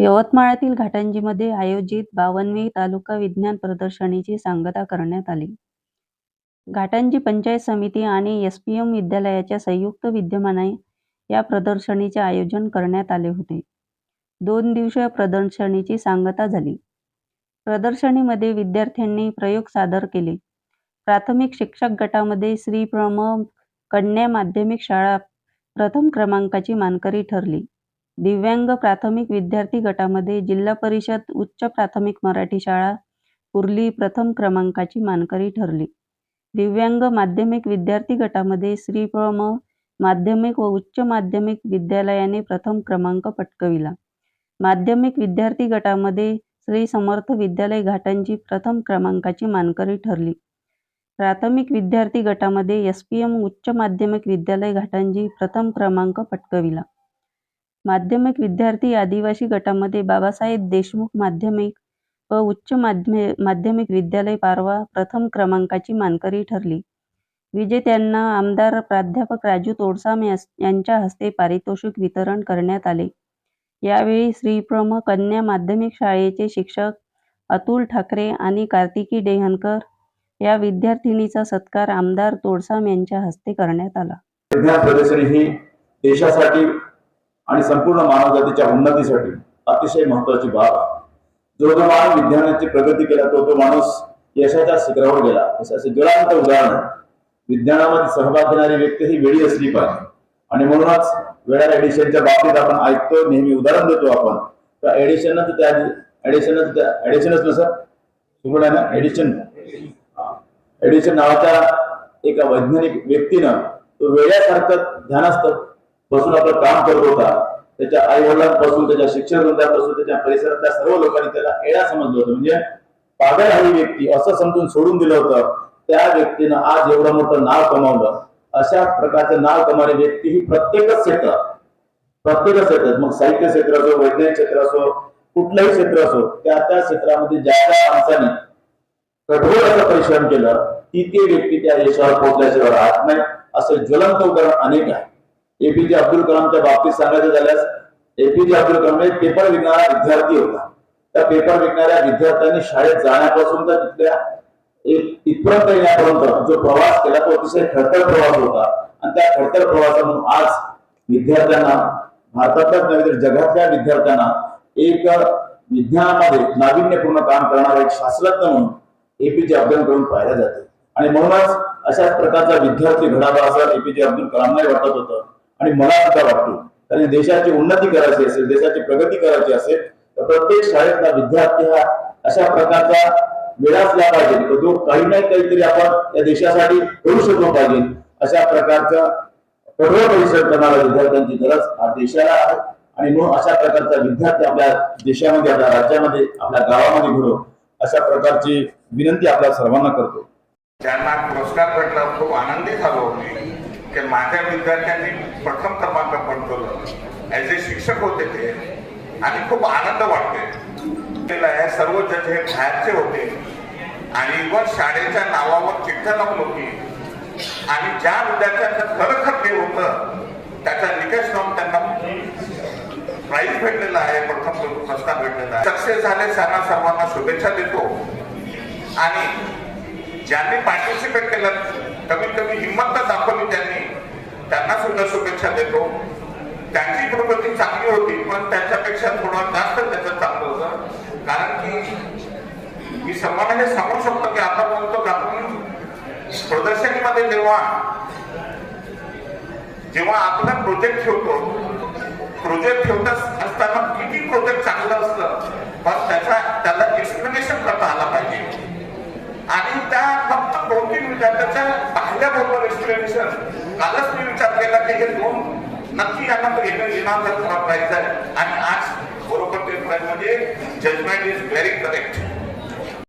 यवतमाळातील घाटंजीमध्ये आयोजित बावनवी तालुका विज्ञान प्रदर्शनीची सांगता करण्यात आली. घाटंजी पंचायत समिती आणि एसपीएम विद्यालयाच्या संयुक्त विद्यमाने या प्रदर्शनीचे आयोजन करण्यात आले होते. दोन दिवसीय प्रदर्शनीची सांगता झाली. प्रदर्शनीमध्ये विद्यार्थ्यांनी प्रयोग सादर केले. प्राथमिक शिक्षक गटामध्ये श्रीप्रम कन्या माध्यमिक शाळा प्रथम क्रमांकाची मानकरी ठरली. दिव्यांग प्राथमिक विद्यार्थी गटामध्ये जिल्हा परिषद उच्च प्राथमिक मराठी शाळा कुर्ली प्रथम क्रमांकाची मानकरी ठरली. दिव्यांग माध्यमिक विद्यार्थी गटामध्ये श्री. प्र. म. माध्यमिक व उच्च माध्यमिक विद्यालयाने प्रथम क्रमांक पटकविला माध्यमिक विद्यार्थी गटामध्ये श्री समर्थ विद्यालय घाटांची प्रथम क्रमांकाची मानकरी ठरली. प्राथमिक विद्यार्थी गटामध्ये एस पीएम उच्च माध्यमिक विद्यालय घाटांची प्रथम क्रमांक पटकविला माध्यमिक विद्यार्थी आदिवासी गटामध्ये बाबासाहेब देशमुख माध्यमिक व उच्च माध्यमिक विद्यालय पारवा प्रथम क्रमांकाची मानकरी ठरली. विजेत्यांना आमदार प्राध्यापक राजू तोडसाम यांच्या हस्ते पारितोषिक वितरण करण्यात आले. यावेळी श्रीप्रम कन्या माध्यमिक शाळेचे शिक्षक अतुल ठाकरे आणि कार्तिकी डेहनकर या विद्यार्थिनीचा सत्कार आमदार तोडसाम यांच्या हस्ते करण्यात आला. प्रदर्शनी ही देशासाठी आणि संपूर्ण मानवजातीच्या उन्नतीसाठी अतिशय महत्वाची बाब आहे. जो जो माणूस विज्ञानाची प्रगती केला तो तो माणूस यशाच्या शिखरावर गेला. असे ज्वलंत उदाहरण विज्ञानामध्ये सहभाग घेणारी व्यक्ती ही वेळी असली पाहिजे. आणि म्हणूनच वेळा एडिशनच्या बाबतीत आपण ऐकतो नेहमी उदाहरण देतो आपण. तर एडिशनच त्या एडिशनच त्या एडिशनच नसं सुरू आहे ना? एडिशन. एडिशन नावाच्या एका वैज्ञानिक व्यक्तीनं तो वेड्यासारखं ध्यानस्थ बसून आपलं काम करत होता. त्याच्या आई वडिलांपासून त्याच्या शिक्षण वृंदापासून त्याच्या परिसरातल्या सर्व लोकांनी त्याला एडा समजलं होतं. म्हणजे पागल आहे व्यक्ती असं समजून सोडून दिलं होतं. त्या व्यक्तीनं आज एवढं मोठं नाव कमावलं. अशा प्रकारचं नाव कमावणारी व्यक्ती ही प्रत्येकच क्षेत्रात प्रत्येकच क्षेत्रात मग साहित्य क्षेत्र असो वैज्ञानिक क्षेत्र असो कुठलंही क्षेत्र असो त्या त्या क्षेत्रामध्ये ज्या त्या माणसाने कठोर असं परिश्रम केलं ती ती व्यक्ती त्या यशावर पोहोचल्याशिवाय राहत नाही. असं ज्वलंत उदाहरण अनेक आहे. एपीजे अब्दुल कलामच्या बाबतीत सांगायचं झाल्यास एपीजे अब्दुल कलाम हे पेपर विकणारा विद्यार्थी होता. त्या पेपर विकणाऱ्या विद्यार्थ्यांनी शाळेत जाण्यापासून तर तिथल्या इथपर्यंत येण्यापर्यंत जो प्रवास केला तो अतिशय खडतर प्रवास होता. आणि त्या खडतर प्रवासामधून आज विद्यार्थ्यांना भारतातल्याच नव्हे तर जगातल्या विद्यार्थ्यांना एक विज्ञानामध्ये नाविन्यपूर्ण काम करणारा एक शास्त्रज्ञ म्हणून एपीजे अब्दुल कलाम पाहिलं जाते. आणि म्हणूनच अशाच प्रकारचा विद्यार्थी घडावा असं एपीजे अब्दुल कलामनाही वाटत होतं. आणि मला सुद्धा वाटतो. कारण देशाची उन्नती करायची असेल देशाची प्रगती करायची असेल तर प्रत्येक शाळेतला विद्यार्थी हा अशा प्रकारचा मिळासला पाहिजे. तर जो काही ना काहीतरी आपण या देशासाठी करू शकलो पाहिजे अशा प्रकारचा कठोर परिश्रम करणाऱ्या विद्यार्थ्यांची गरज हा देशाला आहे. आणि म्हणून अशा प्रकारचा विद्यार्थी आपल्या देशामध्ये आपल्या राज्यामध्ये आपल्या गावामध्ये घडो अशा प्रकारची विनंती आपल्या सर्वांना करतो. त्यांना पुरस्कार भेटला खूप आनंदी झालो. की माझ्या विद्यार्थ्यांनी प्रथम क्रमांक पटकवलं ॲज ए शिक्षक होते ते आणि खूप आनंद वाटते त्याला सर्व जज हे बाहेरचे होते. आणि इव्हन शाळेच्या नावावर चिठ्ठ्या लावून होती. आणि ज्या विद्यार्थ्यांचं खरखर ते होतं त्याचा निकष लावून त्यांना प्राईज भेटलेला आहे. प्रथम पुरस्कार भेटलेला आहे. सक्सेस झाले त्यांना सर्वांना शुभेच्छा देतो. आणि ज्यांनी पार्टिसिपेट केलं कमीत कमी हिंमत तर दाखवली त्यांनी. त्यांना सुद्धा शुभेच्छा देतो. त्यांची प्रगती चांगली होती पण त्याच्यापेक्षा थोडं जास्त त्याचं चांगलं होतं. कारण की मी सर्वांना हे सांगू शकतो की आता बोलतो की आपण प्रदर्शनीमध्ये जेव्हा जेव्हा आपला प्रोजेक्ट ठेवतो प्रोजेक्ट ठेवत असताना किती प्रोजेक्ट चांगलं असतं पण त्याचा त्याला एक्सप्लेनेशन करता आला पाहिजे आणि त्या फक्त दोन तीन विद्यार्थ्याच्या पाहिल्या बरोबर एक्सप्लेनेशन कालच मी विचार केला की हे दोन नक्की यांना तर घेणं येणार प्राईज आहे आणि आज बरोबर ते प्राईज म्हणजे जजमेंट इज व्हेरी करेक्ट